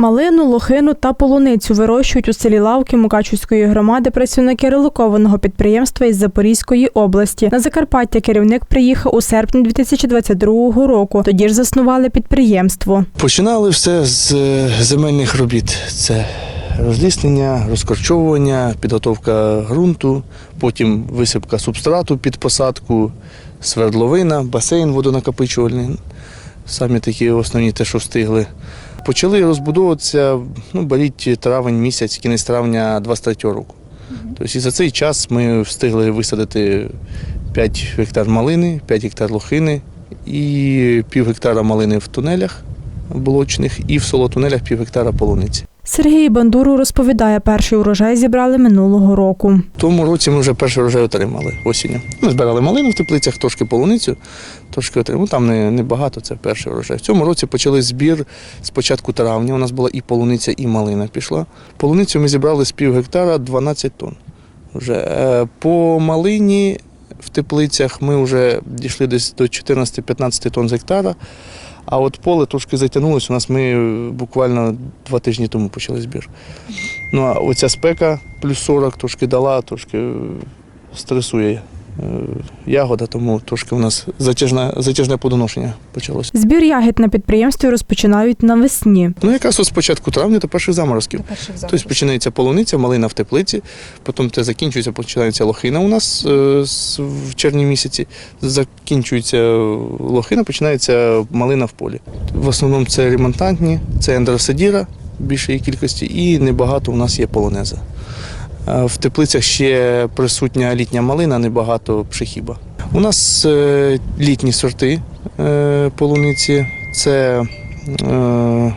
Малину, лохину та полуницю вирощують у селі Лавки Мукачівської громади працівники релокованого підприємства із Запорізької області. На Закарпаття керівник приїхав у серпні 2022 року. Тоді ж заснували підприємство. Починали все з е, земельних робіт. Це розліснення, розкорчовування, підготовка ґрунту, потім висипка субстрату під посадку, свердловина, басейн водонакопичувальний. Самі такі основні те, що встигли. Почали розбудовуватися, ну, беріть травень місяць, кінець травня 23 року. Тобто і за цей час ми встигли висадити 5 гектар малини, 5 гектар лохини і пів гектара малини в тунелях блочних і в солотунелях пів гектара полуниці. Сергій Бандуру розповідає, перший урожай зібрали минулого року. В тому році ми вже перший урожай отримали осінню. Ми збирали малину в теплицях, трошки полуницю, трошки отримали. Ну, там не, не багато, це перший урожай. В цьому році почали збір з початку травня. У нас була і полуниця, і малина пішла. Полуницю ми зібрали з пів гектара 12 тонн. Вже. Е, По малині в теплицях ми вже дійшли десь до 14-15 тонн з гектара. А от поле трошки затягнулося. У нас ми е, буквально два тижні тому почали збір. Ну а оця спека плюс 40 трошки дала, трошки е, стресує ягода, тому трошки у нас затяжне, затяжне подоношення почалося. Збір ягід на підприємстві розпочинають навесні. Ну, якраз з початку травня до перших заморозків. Тобто починається полуниця, малина в теплиці, потім це закінчується, починається лохина у нас е, в червні місяці. Закінчується лохина, починається малина в полі. В основному це ремонтантні, це ендросадіра в більшій кількості, і небагато у нас є полонеза. Е, В теплицях ще присутня літня малина, небагато пшехіба. У нас е, літні сорти е, полуниці це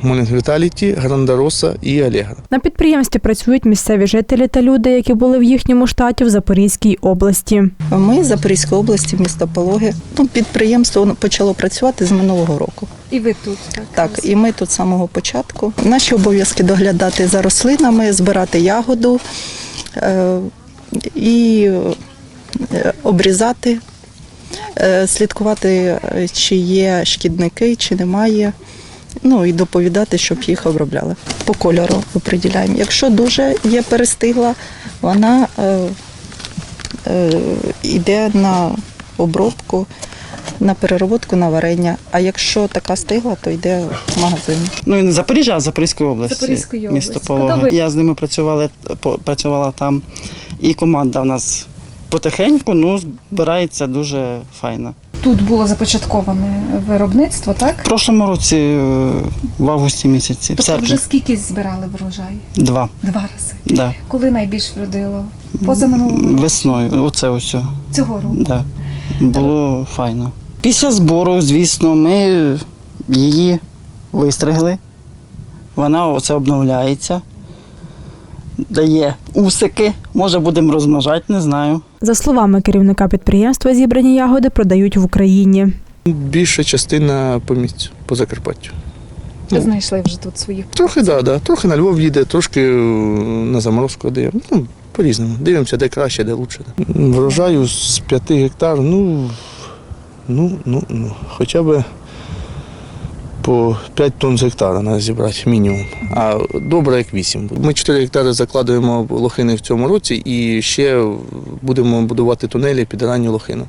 Молінг Віталіті, Грандароса і Алегра. На підприємстві працюють місцеві жителі та люди, які були в їхньому штаті в Запорізькій області. Ми з Запорізької області, місто Пологи. Ну, підприємство почало працювати з минулого року. І ви тут, так? Так, і ми тут з самого початку. Наші обов'язки доглядати за рослинами, збирати ягоду і е, обрізати, е, слідкувати, е, чи є шкідники, чи немає. Ну і доповідати, щоб їх обробляли. По кольору оприділяємо. Якщо дуже є перестигла, вона е, е, йде на обробку, на переробку, на варення. А якщо така стигла, то йде в магазин. Ну, і не Запоріжжя, а Запорізької області. Запорізької Місто області. Пологи. Куди ви? Я з ними працювала, працювала там. І команда в нас потихеньку, ну, збирається дуже файно. Тут було започатковане виробництво, так? В прошлому році, е, в августі місяці, в Тобто серпні, вже скільки збирали врожай? два. Два рази. Да. Коли найбільш вродило? Поза минулого? Весною, оце ось. цього року. Да. Було файно. Після збору, звісно, ми її вистригли. Вона оце обновляється, дає усики. Може, будемо розмножати, не знаю. За словами керівника підприємства, зібрані ягоди продають в Україні. Більша частина по місцю, по Закарпаттю. Ну. Знайшли вже тут своїх. Трохи да, да, трохи на Львов їде, трошки е, на заморозку даємо. Ну, по-різному. Дивимося, де краще, де краще. Врожаю з 5 гектар, ну, ну, ну, ну, хоча б по 5 тонн з гектара треба зібрати мінімум. А добре, як 8. Ми 4 гектари закладуємо лохини в цьому році і ще будемо будувати тунелі під ранню лохину.